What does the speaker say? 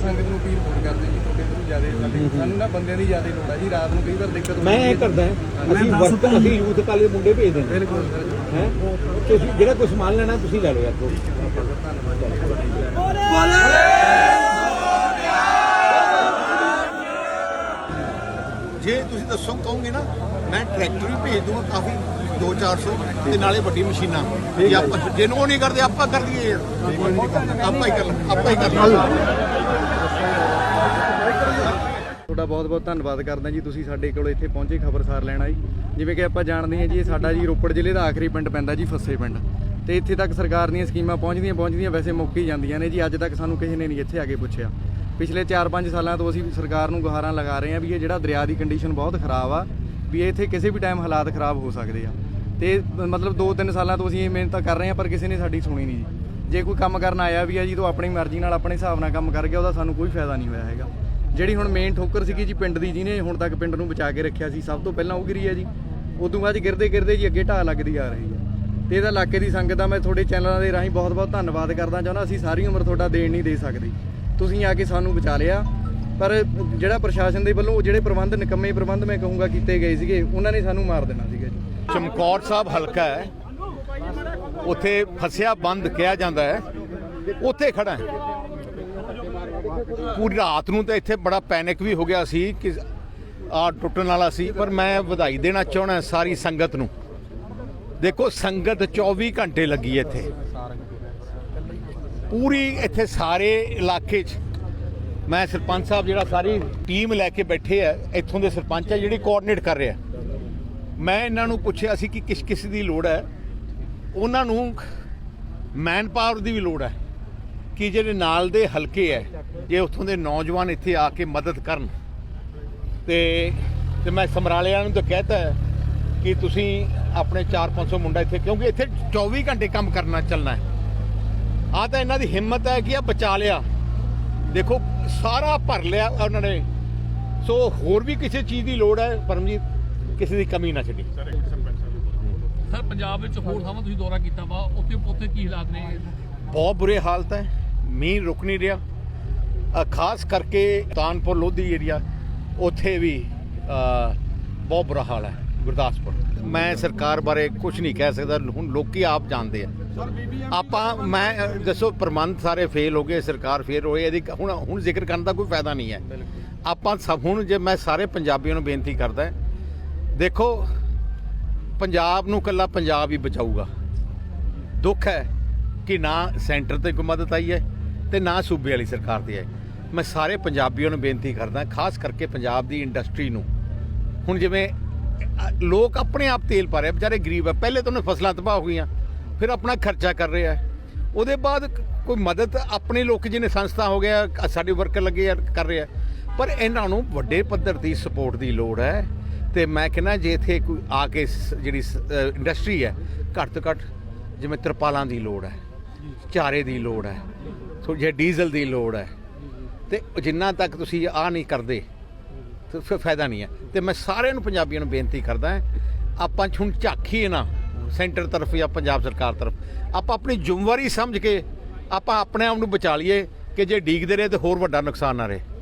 ਸੰਗਤ ਨੂੰ ਅਪੀਲ ਹੋਰ ਕਰਦੇ ਜੀ? ਤੁਹਾਡੇ ਤੋਂ ਜ਼ਿਆਦਾ ਸਾਡੇ ਸਾਨੂੰ ਨਾ ਬੰਦਿਆਂ ਦੀ ਜ਼ਿਆਦਾ ਲੋੜ ਆ ਜੀ ਰਾਤ ਨੂੰ ਕਈ ਵਾਰ ਦਿੱਕਤ ਮੈਂ ਇਹ ਕਰਦਾ ਅਸੀਂ ਵਰਤ ਅਸੀਂ ਯੂਥ ਕਾਲੇ ਮੁੰਡੇ ਭੇਜ ਦਿੰਦੇ ਬਿਲਕੁਲ। ਹੈ? ਤੁਸੀਂ ਜਿਹੜਾ ਕੋਈ ਸਮਾਨ ਲੈਣਾ ਤੁਸੀਂ ਲੈ ਲਓ ਯਾਰ ਤੋਂ ਜੇ ਤੁਸੀਂ ਦੱਸੋ ਕਹੋਗੇ ਨਾ ਮੈਂ ਟਰੈਕਟਰ ਵੀ ਭੇਜ ਦੂੰਗਾ ਕਾਫੀ 2-400 ਤੇ ਨਾਲੇ ਵੱਡੀ ਮਸ਼ੀਨਾਂ। ਜੇ ਆਪਾਂ ਜਿਹਨੂੰ ਉਹ ਨਹੀਂ ਕਰਦੇ ਆਪਾਂ ਕਰ ਦਈਏ ਆਪਾਂ ਹੀ ਕਰ ਲਾਂ ਆਪਾਂ ਹੀ ਕਰ ਲਾਂ। ਤੁਹਾਡਾ ਬਹੁਤ-ਬਹੁਤ ਧੰਨਵਾਦ ਕਰਦਾ ਜੀ, ਤੁਸੀਂ ਸਾਡੇ ਕੋਲ ਇੱਥੇ ਪਹੁੰਚੇ ਖਬਰਸਾਰ ਲੈਣ ਆਈ ਜਿਵੇਂ ਕਿ ਆਪਾਂ ਜਾਣਦੇ ਹਾਂ ਜੀ, ਇਹ ਸਾਡਾ ਜੀ ਰੋਪੜ ਜ਼ਿਲ੍ਹੇ ਦਾ ਆਖਰੀ ਪਿੰਡ ਪੈਂਦਾ ਜੀ, ਫੱਸੇ ਪਿੰਡ। ਤੇ ਇੱਥੇ ਤੱਕ ਸਰਕਾਰ ਦੀਆਂ ਸਕੀਮਾਂ ਪਹੁੰਚਦੀਆਂ ਪਹੁੰਚਦੀਆਂ ਵੈਸੇ ਮੁੱਕ ਹੀ ਜਾਂਦੀਆਂ ਨੇ ਜੀ, ਅੱਜ ਤੱਕ ਸਾਨੂੰ ਕਿਸੇ ਨੇ ਨਹੀਂ ਇੱਥੇ ਆ ਕੇ ਪੁੱਛਿਆ। ਪਿਛਲੇ 4-5 ਸਾਲਾਂ ਤੋਂ ਅਸੀਂ ਸਰਕਾਰ ਨੂੰ ਗੁਹਾਰਾਂ ਲਗਾ ਰਹੇ ਹਾਂ ਵੀ ਇਹ ਜਿਹੜਾ ਦਰਿਆ ਦੀ ਕੰਡੀਸ਼ਨ ਬਹੁਤ ਖਰਾਬ ਆ, ਵੀ ਇੱਥੇ ਕਿਸੇ ਵੀ ਟਾਈਮ ਹਾਲਾਤ ਖਰਾਬ ਹੋ ਸਕਦੇ ਆ। ਤੇ ਮਤਲਬ 2-3 ਸਾਲਾਂ ਤੋਂ ਅਸੀਂ ਇਹ ਮਿਹਨਤ ਕਰ ਰਹੇ ਹਾਂ, ਪਰ ਕਿਸੇ ਨੇ ਸਾਡੀ ਸੁਣੀ ਨਹੀਂ ਜੀ। ਜੇ ਕੋਈ ਕੰਮ ਕਰਨ ਆਇਆ ਵੀ ਆ ਜੀ, ਤਾਂ ਆਪਣੀ ਮਰਜ਼ੀ ਨਾਲ ਆਪਣੇ ਹਿਸਾਬ ਨਾਲ ਕੰਮ ਕਰ ਗਿਆ ਉਹਦਾ ਸਾਨੂੰ ਕੋਈ ਫਾਇਦਾ ਨਹੀਂ ਹੋਇਆ ਹੈਗਾ। ਜਿਹੜੀ ਹੁਣ ਮੇਨ ਠੋਕਰ ਸੀਗੀ ਜੀ ਪਿੰਡ ਦੀ ਜਿਹਨੇ ਹੁਣ ਤੱਕ ਪਿੰਡ ਨੂੰ ਬਚਾ ਕੇ ਰੱਖਿਆ ਸੀ, ਸਭ ਤੋਂ ਪਹਿਲਾਂ ਉਹ ਗਿਰੀ ਹੈ ਜੀ। ਉਦੋਂ ਬਾਅਦ ਗਿਰਦੇ ਗਿਰਦੇ ਜੀ ਅੱਗੇ ਢਾਹ ਲੱਗਦੀ ਆ ਰਹੀ ਹੈ। ਤੇ ਇਹਦਾ ਇਲਾਕੇ ਦੀ ਸੰਗਤ ਦਾ ਮੈਂ ਤੁਹਾਡੇ ਚੈਨਲਾਂ ਦੇ ਰਾਹੀਂ ਬਹੁਤ-ਬਹੁਤ ਧੰਨਵਾਦ ਕਰਦਾ ਚਾਹੁੰਦਾ, ਅਸੀਂ ਸਾਰੀ ਉਮਰ ਤੁਹਾਡਾ ਦੇਣ ਨਹੀਂ ਦੇ ਸਕਦੇ। ਤੁਸੀਂ ਆ ਕੇ ਸਾਨੂੰ ਬਚਾ ਲਿਆ। ਪਰ ਜਿਹੜਾ ਪ੍ਰਸ਼ਾਸਨ ਦੇ ਵੱਲੋਂ ਜਿਹੜੇ ਪ੍ਰਬੰਧ, ਨਿਕੰਮੇ ਪ੍ਰਬੰਧ ਮੈਂ ਕਹੂੰਗਾ ਕੀਤੇ ਗਏ ਸੀਗੇ, ਉਹਨਾਂ ਨੇ ਸਾਨੂੰ ਮਾਰ ਦੇਣਾ ਸੀਗਾ ਜੀ। ਚਮਕੌਰ ਸਾਹਿਬ ਹਲਕਾ ਹੈ। ਉੱਥੇ ਫਸਿਆ ਬੰਦ ਕਿਹਾ ਜਾਂਦਾ ਹੈ। ਉੱਥੇ ਖੜਾ ਹੈ। ਪੂਰੀ ਰਾਤ ਨੂੰ ਤਾਂ ਇੱਥੇ ਬੜਾ ਪੈਨਿਕ ਵੀ ਹੋ ਗਿਆ ਸੀ ਕਿ ਆ ਟੁੱਟਣ ਵਾਲਾ ਸੀ, ਪਰ ਮੈਂ ਵਧਾਈ ਦੇਣਾ ਚਾਹਣਾ ਸਾਰੀ ਸੰਗਤ ਨੂੰ। ਦੇਖੋ, ਸੰਗਤ 24 ਘੰਟੇ ਲੱਗੀ ਇੱਥੇ। ਪੂਰੀ ਇੱਥੇ ਸਾਰੇ ਇਲਾਕੇ 'ਚ ਮੈਂ ਸਰਪੰਚ ਸਾਹਿਬ ਜਿਹੜਾ ਸਾਰੀ ਟੀਮ ਲੈ ਕੇ ਬੈਠੇ ਆ, ਇੱਥੋਂ ਦੇ ਸਰਪੰਚ ਆ ਜਿਹੜੀ ਕੋਆਰਡੀਨੇਟ ਕਰ ਰਿਹਾ। ਮੈਂ ਇਹਨਾਂ ਨੂੰ ਪੁੱਛਿਆ ਸੀ ਕਿ ਕਿਸ ਕਿਸ ਦੀ ਲੋੜ ਹੈ। ਉਹਨਾਂ ਨੂੰ ਮੈਨ ਪਾਵਰ ਦੀ ਵੀ ਲੋੜ ਹੈ। ਕਿ ਜਿਹੜੇ ਨਾਲ ਦੇ ਹਲਕੇ ਹੈ ਜੇ ਉੱਥੋਂ ਦੇ ਨੌਜਵਾਨ ਇੱਥੇ ਆ ਕੇ ਮਦਦ ਕਰਨ। ਤੇ ਤੇ ਮੈਂ ਸਮਰਾਲਿਆਂ ਨੂੰ ਤਾਂ ਕਹਿਤਾ ਕਿ ਤੁਸੀਂ ਆਪਣੇ 4-500 ਮੁੰਡਾ ਇੱਥੇ ਕਿਉਂਕਿ ਇੱਥੇ 24 ਘੰਟੇ ਕੰਮ ਕਰਨਾ ਚੱਲਣਾ ਹੈ। ਆ ਤਾਂ ਇਹਨਾਂ ਦੀ ਹਿੰਮਤ ਹੈ ਕਿ ਆ ਬਚਾ ਲਿਆ। ਦੇਖੋ ਸਾਰਾ ਭਰ ਲਿਆ ਉਹਨਾਂ ਨੇ। ਸੋ ਹੋਰ ਵੀ ਕਿਸੇ ਚੀਜ਼ ਦੀ ਲੋੜ ਹੈ ਪਰਮਜੀਤ ਕਿਸੇ ਦੀ ਕਮੀ ਨਾ ਛੱਡੀ। ਸਰ ਪੰਜਾਬ ਵਿੱਚ ਹੋਰ ਥਾਵਾਂ ਤੁਸੀਂ ਦੌਰਾ ਕੀਤਾ ਵਾ ਉੱਥੇ ਉੱਥੇ ਕੀ ਹਾਲਾਤ ਨੇ? ਬਹੁਤ ਬੁਰੇ ਹਾਲਤ ਹੈ। ਮੀਂਹ ਰੁਕ ਨਹੀਂ ਰਿਹਾ। ਖਾਸ ਕਰਕੇ ਤਾਨਪੁਰ ਲੋਧੀ ਏਰੀਆ ਉੱਥੇ ਵੀ ਬਹੁਤ ਬੁਰਾ ਹਾਲ ਹੈ, ਗੁਰਦਾਸਪੁਰ। ਮੈਂ ਸਰਕਾਰ ਬਾਰੇ ਕੁਝ ਨਹੀਂ ਕਹਿ ਸਕਦਾ, ਹੁਣ ਲੋਕੀ ਆਪ ਜਾਣਦੇ ਆ। ਆਪਾਂ, ਮੈਂ ਦੱਸੋ, ਪ੍ਰਬੰਧ ਸਾਰੇ ਫੇਲ ਹੋ ਗਏ, ਸਰਕਾਰ ਫੇਲ ਹੋਏ ਇਹਦੀ ਹੁਣ ਹੁਣ ਜ਼ਿਕਰ ਕਰਨ ਦਾ ਕੋਈ ਫਾਇਦਾ ਨਹੀਂ ਹੈ। ਆਪਾਂ ਸਭ, ਹੁਣ ਜੇ ਮੈਂ ਸਾਰੇ ਪੰਜਾਬੀਆਂ ਨੂੰ ਬੇਨਤੀ ਕਰਦਾ ਦੇਖੋ, ਪੰਜਾਬ ਨੂੰ ਕੱਲਾ ਪੰਜਾਬ ਹੀ ਬਚਾਊਗਾ। ਦੁੱਖ ਹੈ ਕਿ ਨਾ ਸੈਂਟਰ ਤੇ ਕੋਈ ਮਦਦ ਆਈ ਹੈ ਤੇ ਨਾ ਸੂਬੇ ਵਾਲੀ ਸਰਕਾਰ ਦੀ ਹੈ। ਮੈਂ ਸਾਰੇ ਪੰਜਾਬੀਆਂ ਨੂੰ ਬੇਨਤੀ ਕਰਦਾ, ਖਾਸ ਕਰਕੇ ਪੰਜਾਬ ਦੀ ਇੰਡਸਟਰੀ ਨੂੰ। ਹੁਣ ਜਿਵੇਂ ਲੋਕ ਆਪਣੇ ਆਪ ਤੇਲ ਪਾ ਰਹੇ ਵਿਚਾਰੇ ਗਰੀਬ ਆ, ਪਹਿਲੇ ਤਾਂ ਉਹਨੇ ਫਸਲਾਂ ਤਬਾਹ ਹੋ ਗਈਆਂ, ਫਿਰ ਆਪਣਾ ਖਰਚਾ ਕਰ ਰਿਹਾ ਉਹਦੇ ਬਾਅਦ ਕੋਈ ਮਦਦ ਆਪਣੇ ਲੋਕ ਜਿਹਨੇ ਸੰਸਥਾ ਹੋ ਗਿਆ ਸਾਡੇ ਵਰਕਰ ਲੱਗੇ ਆ, ਕਰ ਰਿਹਾ ਪਰ ਇਹਨਾਂ ਨੂੰ ਵੱਡੇ ਪੱਧਰ ਦੀ ਸਪੋਰਟ ਦੀ ਲੋੜ ਹੈ। ਤੇ ਮੈਂ ਕਹਿੰਦਾ, ਜੇ ਇੱਥੇ ਕੋਈ ਆ ਕੇ ਸ- ਜਿਹੜੀ ਇੰਡਸਟਰੀ ਹੈ, ਘੱਟ ਤੋਂ ਘੱਟ ਜਿਵੇਂ ਤਰਪਾਲਾਂ ਦੀ ਲੋੜ ਹੈ, ਚਾਰੇ ਦੀ ਲੋੜ ਹੈ। ਸੋ ਜੇ ਡੀਜ਼ਲ ਦੀ ਲੋੜ ਹੈ ਤੇ ਜਿੰਨਾ ਤੱਕ ਤੁਸੀਂ ਆ ਨਹੀਂ ਕਰਦੇ ਤੇ ਫਿਰ ਫਾਇਦਾ ਨਹੀਂ ਹੈ। ਤੇ ਮੈਂ ਸਾਰਿਆਂ ਨੂੰ ਪੰਜਾਬੀਆਂ ਨੂੰ ਬੇਨਤੀ ਕਰਦਾ ਹਾਂ, ਆਪਾਂ ਹੁਣ ਝਾਕੀਏ ਨਾ ਸੈਂਟਰ ਤਰਫ ਜਾਂ ਪੰਜਾਬ ਸਰਕਾਰ ਤਰਫ ਆਪਾਂ ਆਪਣੀ ਜ਼ਿੰਮੇਵਾਰੀ ਸਮਝ ਕੇ ਆਪਾਂ ਆਪਣੇ ਆਪ ਨੂੰ ਬਚਾ ਲਈਏ ਕਿ ਜੇ ਡੀਕਦੇ ਰਹੇ ਤੇ ਹੋਰ ਵੱਡਾ ਨੁਕਸਾਨ ਨਾ ਰਹੇ।